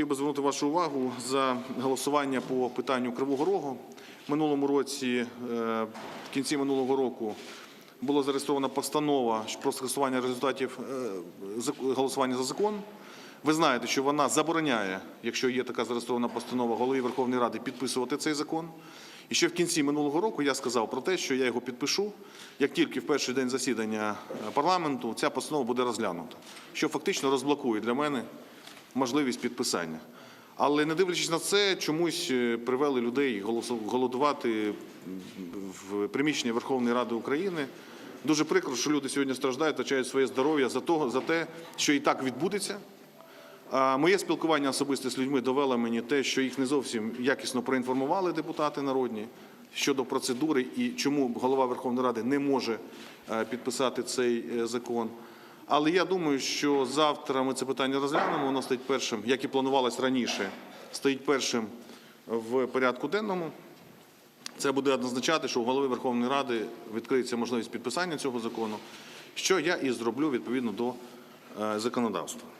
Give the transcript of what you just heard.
хотів би звернути вашу увагу за голосування по питанню Кривого Рогу. Минулому році, е, в кінці минулого року, була зареєстрована постанова про скасування результатів е, голосування за закон. Ви знаєте, що вона забороняє, якщо є така зареєстрована постанова голові Верховної Ради, підписувати цей закон. І ще в кінці минулого року я сказав про те, що я його підпишу, як тільки в перший день засідання е, парламенту ця постанова буде розглянута, що фактично розблокує для мене можливість підписання. Але не дивлячись на це, чомусь е, привели людей голодувати в приміщення Верховної Ради України. Дуже прикро, що люди сьогодні страждають, втрачають своє здоров'я за того, за те, що і так відбудеться. А Моє спілкування особисте з людьми довело мені те, що їх не зовсім якісно проінформували депутати народні щодо процедури і чому голова Верховної Ради не може е, підписати цей е, закон. Але я думаю, що завтра ми це питання розглянемо. Воно стоїть першим, як і планувалось раніше, стоїть першим в порядку денному. Це буде означати, що у голови Верховної Ради відкриється можливість підписання цього закону, що я і зроблю відповідно до е, законодавства.